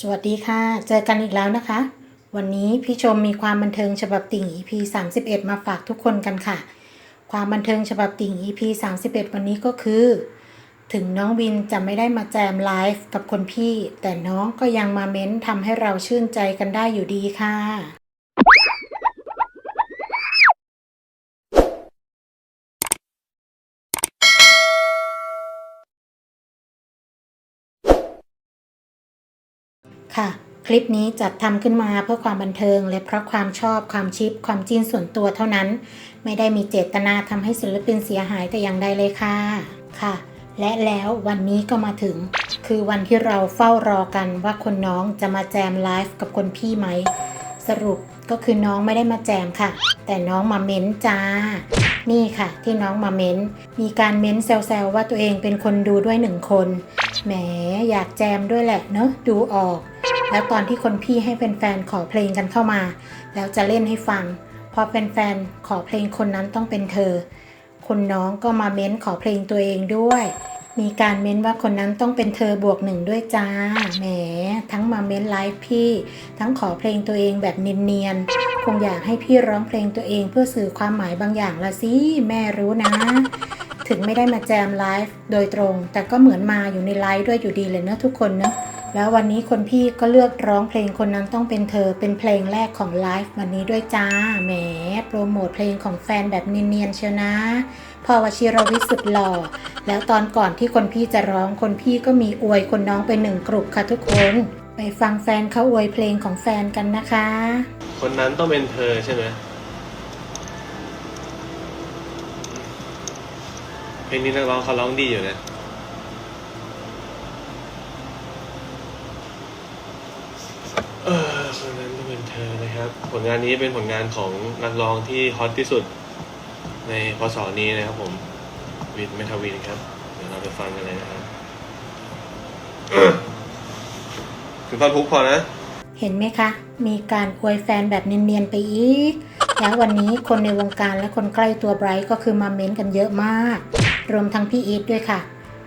สวัสดีค่ะ เจอกันอีกแล้วนะคะ วันนี้พี่ชมมีความบันเทิงฉบับติ่ง EP 31 มาฝากทุกคนกันค่ะ ความบันเทิงฉบับติ่ง EP 31 วันนี้ก็คือ ถึงน้องวินจะไม่ได้มาแจมไลฟ์กับคนพี่ แต่น้องก็ยังมาเม้นทำให้เราชื่นใจกันได้อยู่ดีค่ะ ค่ะ คลิปนี้จัดทำขึ้นมาเพื่อความบันเทิง และเพราะความชอบความชิปความจิ้นส่วนตัวเท่านั้น ไม่ได้มีเจตนาทำให้ศิลปินเสียหายแต่อย่างใดเลยค่ะค่ะ และแล้ววันนี้ก็มาถึง คือวันที่เราเฝ้ารอกันว่าคนน้องจะมาแจมไลฟ์กับคนพี่ไหม สรุปก็คือน้องไม่ได้มาแจมค่ะ แต่น้องมาเม้นจ้า นี่ค่ะ ที่น้องมาเม้น มีการเม้นแซวๆว่าตัวเองเป็นคนดูด้วยหนึ่งคน แหมอยากแจมด้วยแหละเนอะดูออก แล้วตอนที่คนพี่ให้แฟนๆขอเพลงกันเข้ามา แล้วจะเล่นให้ฟัง พอแฟนๆขอเพลงคนนั้นต้องเป็นเธอ คนน้องก็มาเม้นขอเพลงตัวเองด้วย มีการเม้นว่าคนนั้นต้องเป็นเธอบวกหนึ่งด้วยจ้า แหม ทั้งมาเม้นไลฟ์พี่ ทั้งขอเพลงตัวเองแบบเนียนๆ คงอยากให้พี่ร้องเพลงตัวเองเพื่อสื่อความหมายบางอย่างละสิ แม่รู้นะถึงไม่ได้มาแจมไลฟ์โดยตรง แต่ก็เหมือนมาอยู่ในไลฟ์ด้วยอยู่ดีเลยเนะทุกคนเนะ แล้ววันนี้คนพี่ก็เลือกร้องเพลงคนนั้นต้องเป็นเธอเป็นเพลงแรกของไลฟ์วันนี้ด้วยจ้า แหม โปรโมทเพลงของแฟนแบบเนียนๆเชียวนะพอวชิรวิทย์สุดหล่อ แล้วตอนก่อนที่คนพี่จะร้องคนพี่ก็มีอวยคนน้องไปหนึ่งกลุ่มค่ะทุกคน ไปฟังแฟนเขาอวยเพลงของแฟนกันนะคะ คนนั้นต้องเป็นเธอใช่ไหมเพลงนี้นักร้องเขาร้องดีอยู่นะ เออคน นั้นต้ออนะครับ ผลงานนี้เป็นผลงานของนักร้องที่ฮอตที่สุดในพศนี้นะครับผมวินเมทาวินครับ เดี๋ยวเราไปฟังกันเลยนะครับถึงตอนทุกพอนะ เห็นไหมคะ มีการอวยแฟนแบบเนียนๆไปอีก แล้ววันนี้คนในวงการและคนใกล้ตัวไบรท์ก็คือมาเม้นกันเยอะมาก รวมทั้งพี่อีทด้วยค่ะ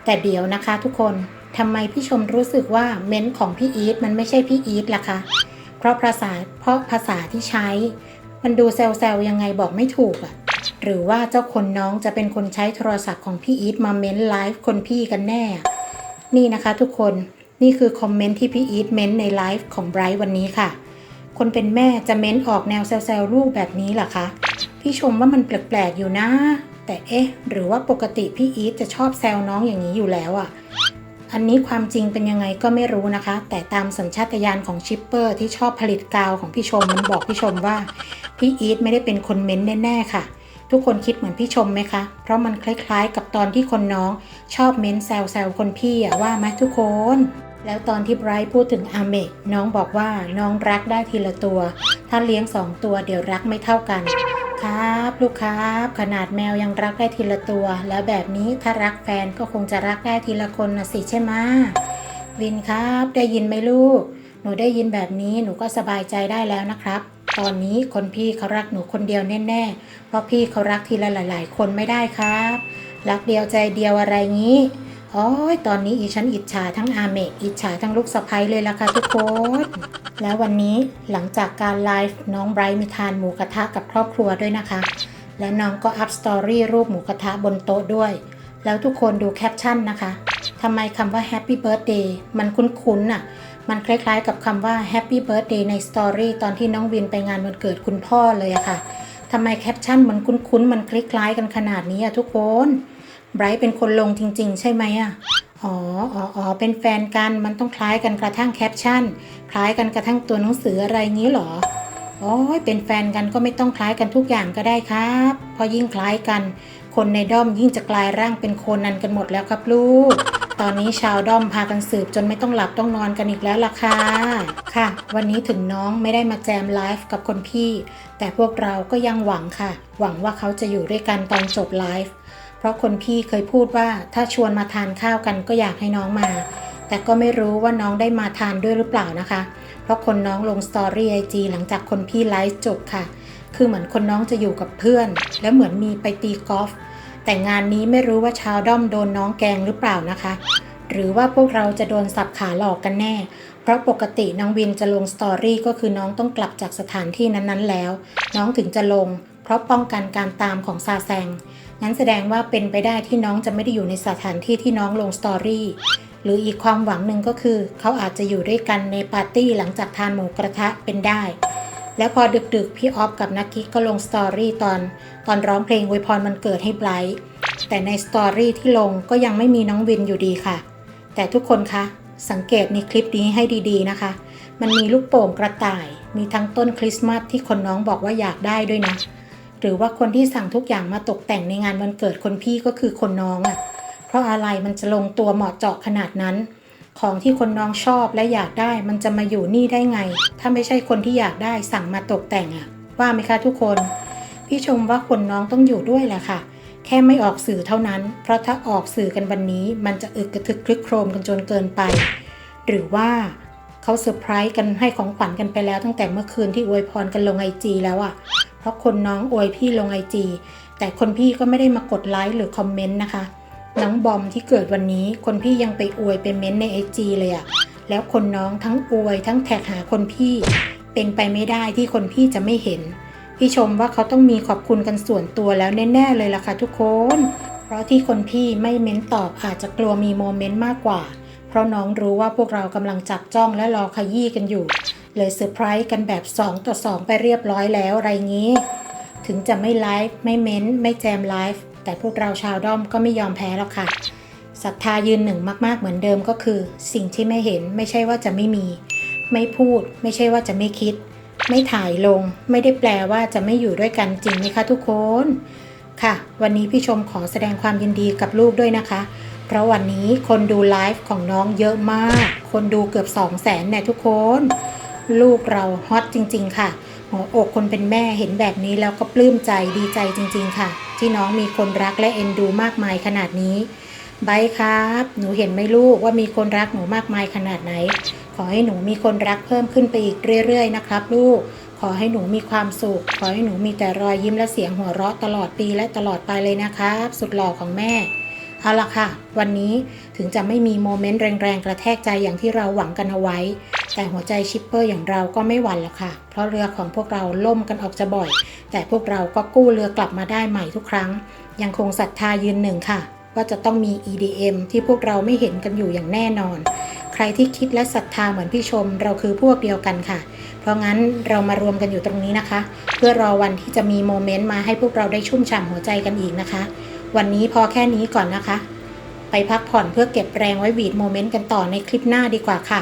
แต่เดี๋ยวนะคะทุกคนทำไมพี่ชมรู้สึกว่าเม้นของพี่อีทมันไม่ใช่พี่อีทล่ะคะ ราะภาษาเพราะภาษาที่ใช้ มันดูแซวๆยังไงบอกไม่ถูกอะหรือว่าเจ้าคนน้องจะเป็นคนใช้โทรศัพท์ของพี่อีทมาเม้นไลฟ์คนพี่กันแน่อะนี่นะคะทุกคนนี่คือคอมเมนต์ที่พี่อีทเม้นในไลฟ์ของไบรท์วันนี้ค่ะ คนเป็นแม่จะเม้นออกแนวแซวๆลูกแบบนี้หรอคะ พี่ชมว่ามันแปลกๆอยู่นะ แต่เอ๊ะ หรือว่าปกติพี่อีทจะชอบแซวน้องอย่างนี้อยู่แล้วอะ่ะ อันนี้ความจริงเป็นยังไงก็ไม่รู้นะคะ แต่ตามสัญชาตญาณของชิปเปอร์ที่ชอบผลิตกาวของพี่ชมมันบอกพี่ชมว่า พี่อีทไม่ได้เป็นคนเม้นแน่ ๆ ค่ะ ทุกคนคิดเหมือนพี่ชมไหมคะ เพราะมันคล้ายๆ กับตอนที่คนน้องชอบเม้นแซวๆคนพี่อะว่าไหมทุกคน แล้วตอนที่ไบรท์พูดถึงอาเมะน้องบอกว่าน้องรักได้ทีละตัว ถ้าเลี้ยงสองตัวเดี๋ยวรักไม่เท่ากัน ครับ ลูกครับ ขนาดแมวยังรักได้ทีละตัว แล้วแบบนี้ถ้ารักแฟนก็คงจะรักได้ทีละคนนะสิใช่ไหมวินครับ ได้ยินไหมลูก หนูได้ยินแบบนี้หนูก็สบายใจได้แล้วนะครับ ตอนนี้คนพี่เขารักหนูคนเดียวแน่ๆ เพราะพี่เขารักทีละหลาย ๆ คนไม่ได้ครับ รักเดียวใจเดียวอะไรงี้โอ้ยตอนนี้อีฉันอิจฉาทั้งอาเมะอิจฉาทั้งลูกสะใภ้เลยล่ะค่ะทุกคน แล้ววันนี้หลังจากการไลฟ์น้องไบรท์มีทานหมูกระทะกับครอบครัวด้วยนะคะ และน้องก็อัพสตอรี่รูปหมูกระทะบนโต๊ะด้วย แล้วทุกคนดูแคปชั่นนะคะทำไมคำว่า Happy Birthday มันคุ้นๆน่ะ มันคล้ายๆกับคำว่า Happy Birthday ในสตอรี่ตอนที่น้องวินไปงานวันเกิดคุณพ่อเลยอะค่ะทำไมแคปชั่นมันคุ้นๆ มันคล้ายๆกันขนาดนี้อะทุกคนไบรท์เป็นคนลงจริง ๆ ใช่ไหมอะ อ๋ออ๋ออ๋อเป็นแฟนกันมันต้องคล้ายกันกระทั่งแคปชั่น คล้ายกันกระทั่งตัวหนังสืออะไรงี้หรอโอ้ยเป็นแฟนกันก็ไม่ต้องคล้ายกันทุกอย่างก็ได้ครับเพราะยิ่งคล้ายกัน คนในด้อมยิ่งจะกลายร่างเป็นโคนนันกันหมดแล้วครับลูก ตอนนี้ชาวด้อมพากันสืบจนไม่ต้องหลับต้องนอนกันอีกแล้วล่ะค่ะ ค่ะ วันนี้ถึงน้องไม่ได้มาแจมไลฟ์กับคนพี่ แต่พวกเราก็ยังหวังค่ะ หวังว่าเขาจะอยู่ด้วยกันตอนจบไลฟ์ เพราะคนพี่เคยพูดว่าถ้าชวนมาทานข้าวกันก็อยากให้น้องมา แต่ก็ไม่รู้ว่าน้องได้มาทานด้วยหรือเปล่านะคะ เพราะคนน้องลงสตอรี่ไอจีหลังจากคนพี่ไลฟ์จบค่ะ คือเหมือนคนน้องจะอยู่กับเพื่อน แล้วเหมือนมีไปตีกอล์ฟแต่งานนี้ไม่รู้ว่าชาวด้อมโดนน้องแกงหรือเปล่านะคะ หรือว่าพวกเราจะโดนสับขาหลอกกันแน่ เพราะปกติน้องวินจะลงสตอรี่ก็คือน้องต้องกลับจากสถานที่นั้นๆแล้ว น้องถึงจะลง เพราะป้องกันการตามของซาแซง งั้นแสดงว่าเป็นไปได้ที่น้องจะไม่ได้อยู่ในสถานที่ที่น้องลงสตอรี่ หรืออีกความหวังหนึ่งก็คือ เขาอาจจะอยู่ด้วยกันในปาร์ตี้หลังจากทานหมูกระทะเป็นได้ แล้วพอดึกๆ พี่ออฟกับนักกิ๊กก็ลงสตอรี่ตอน ตอนร้องเพลงอวยพรมันเกิดให้ไบรท์แต่ในสตอรี่ที่ลงก็ยังไม่มีน้องวินอยู่ดีค่ะ แต่ทุกคนคะ สังเกตในคลิปนี้ให้ดีๆนะคะ มันมีลูกโป่งกระต่าย มีทั้งต้นคริสต์มาสที่คนน้องบอกว่าอยากได้ด้วยนะ หรือว่าคนที่สั่งทุกอย่างมาตกแต่งในงานวันเกิดคนพี่ก็คือคนน้องอะ่ะ เพราะอะไรมันจะลงตัวเหมาะเจาะขนาดนั้น ของที่คนน้องชอบและอยากได้มันจะมาอยู่นี่ได้ไง ถ้าไม่ใช่คนที่อยากได้สั่งมาตกแต่งอะ่ะ ว่าไหมคะทุกคน พี่ชมว่าคนน้องต้องอยู่ด้วยแหละค่ะ แค่ไม่ออกสื่อเท่านั้น เพราะถ้าออกสื่อกันวันนี้ มันจะอึกกระทึกคลึกโครมกันจนเกินไป หรือว่าเขาเซอร์ไพรส์กันให้ของขวัญกันไปแล้วตั้งแต่เมื่อคืนที่อวยพรกันลงไอจีแล้วอะ่ะเพราะคนน้องอวยพี่ลงไอจีแต่คนพี่ก็ไม่ได้มากดไลค์หรือคอมเมนต์นะคะน้องบอมที่เกิดวันนี้ คนพี่ยังไปอวยไปเม้นในไอจีเลยอะแล้วคนน้องทั้งอวยทั้งแท็กหาคนพี่ เป็นไปไม่ได้ที่คนพี่จะไม่เห็น พี่ชมว่าเขาต้องมีขอบคุณกันส่วนตัวแล้วแน่ ๆ เลยล่ะค่ะทุกคน เพราะที่คนพี่ไม่เม้นตอบอาจจะกลัวมีโมเมนต์มากกว่า เพราะน้องรู้ว่าพวกเรากำลังจับจ้องและรอขยี้กันอยู่ เลยเซอร์ไพรส์กันแบบ 2 ต่อ 2 ไปเรียบร้อยแล้วอะไรงี้ ถึงจะไม่ไลฟ์ไม่เม้นไม่แจมไลฟ์แต่พวกเราชาวด้อมก็ไม่ยอมแพ้หรอกค่ะศรัทธายืนหนึ่งมากๆเหมือนเดิมก็คือ สิ่งที่ไม่เห็นไม่ใช่ว่าจะไม่มี ไม่พูด ไม่ใช่ว่าจะไม่คิด ไม่ถ่ายลง ไม่ได้แปลว่าจะไม่อยู่ด้วยกันจริงไหมคะทุกคนค่ะ วันนี้พี่ชมขอแสดงความยินดีกับลูกด้วยนะคะ เพราะวันนี้คนดูไลฟ์ของน้องเยอะมาก คนดูเกือบ 2 0 0แสนแน่ทุกคน ลูกเราฮอตจริง ๆ ค่ะหัวอกคนเป็นแม่เห็นแบบนี้แล้วก็ปลื้มใจดีใจจริง ๆ ค่ะ ที่น้องมีคนรักและเอ็นดูมากมายขนาดนี้ไบครับ หนูเห็นไหมลูกว่ามีคนรักหนูมากมายขนาดไหน ขอให้หนูมีคนรักเพิ่มขึ้นไปอีกเรื่อย ๆ นะครับ ลูก ขอให้หนูมีความสุข ขอให้หนูมีแต่รอยยิ้มและเสียงหัวเราะตลอดปีและตลอดไปเลยนะครับ สุดหล่อของแม่ เอาละค่ะ วันนี้ถึงจะไม่มีโมเมนต์แรงๆกระแทกใจอย่างที่เราหวังกันเอาไว้ แต่หัวใจชิปเปอร์อย่างเราก็ไม่หวั่นหรอกค่ะ เพราะเรือของพวกเราล่มกันออกจะบ่อย แต่พวกเราก็กู้เรือกลับมาได้ใหม่ทุกครั้ง ยังคงศรัทธายืนหนึ่งค่ะ ว่าจะต้องมี EDM ที่พวกเราไม่เห็นกันอยู่อย่างแน่นอน ใครที่คิดและศรัทธาเหมือนพี่ชม เราคือพวกเดียวกันค่ะ เพราะงั้นเรามารวมกันอยู่ตรงนี้นะคะ เพื่อรอวันที่จะมีโมเมนต์มาให้พวกเราได้ชุ่มฉ่ำหัวใจกันอีกนะคะ วันนี้พอแค่นี้ก่อนนะคะ ไปพักผ่อนเพื่อเก็บแรงไว้บีดโมเมนต์กันต่อในคลิปหน้าดีกว่าค่ะ